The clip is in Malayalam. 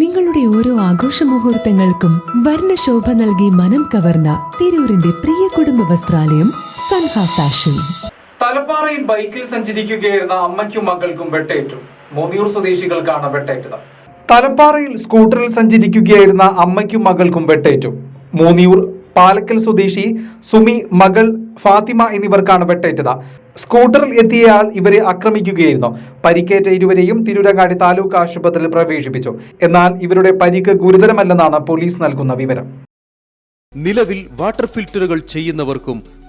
നിങ്ങളുടെ ഓരോ ആഘോഷ മുഹൂർത്തങ്ങൾക്കും വർണശോഭ നൽകി മനം കവർന്ന തിരൂരിന്റെ പ്രിയ കുടുംബ വസ്ത്രാലയം സൻഹ ഫാഷൻ. തലപ്പാറയിൽ ബൈക്കിൽ സഞ്ചരിക്കുകയായിരുന്ന അമ്മയ്ക്കും മകൾക്കും വെട്ടേറ്റു. മൂന്നിയൂർ സ്വദേശികൾക്കാണ് വെട്ടേറ്റത്. തലപ്പാറയിൽ സ്കൂട്ടറിൽ സഞ്ചരിക്കുകയായിരുന്ന അമ്മയ്ക്കും മകൾക്കും വെട്ടേറ്റു. മൂന്നിയൂർ പാലക്കൽ സ്വദേശി സുമി മകൾ ഫാത്തിമ എന്നിവർക്കാണ് വെട്ടേറ്റത്. സ്കൂട്ടറിൽ എത്തിയയാൾ ഇവരെ ആക്രമിക്കുകയായിരുന്നു. പരിക്കേറ്റ ഇരുവരെയും തിരൂരങ്ങാടി താലൂക്ക് ആശുപത്രിയിൽ പ്രവേശിപ്പിച്ചു. എന്നാൽ ഇവരുടെ പരിക്ക് ഗുരുതരമല്ലെന്നാണ് പോലീസ് നൽകുന്ന വിവരം. നിലവിൽ വാട്ടർ ഫിൽറ്ററുകൾ ചെയ്യുന്നവർക്കും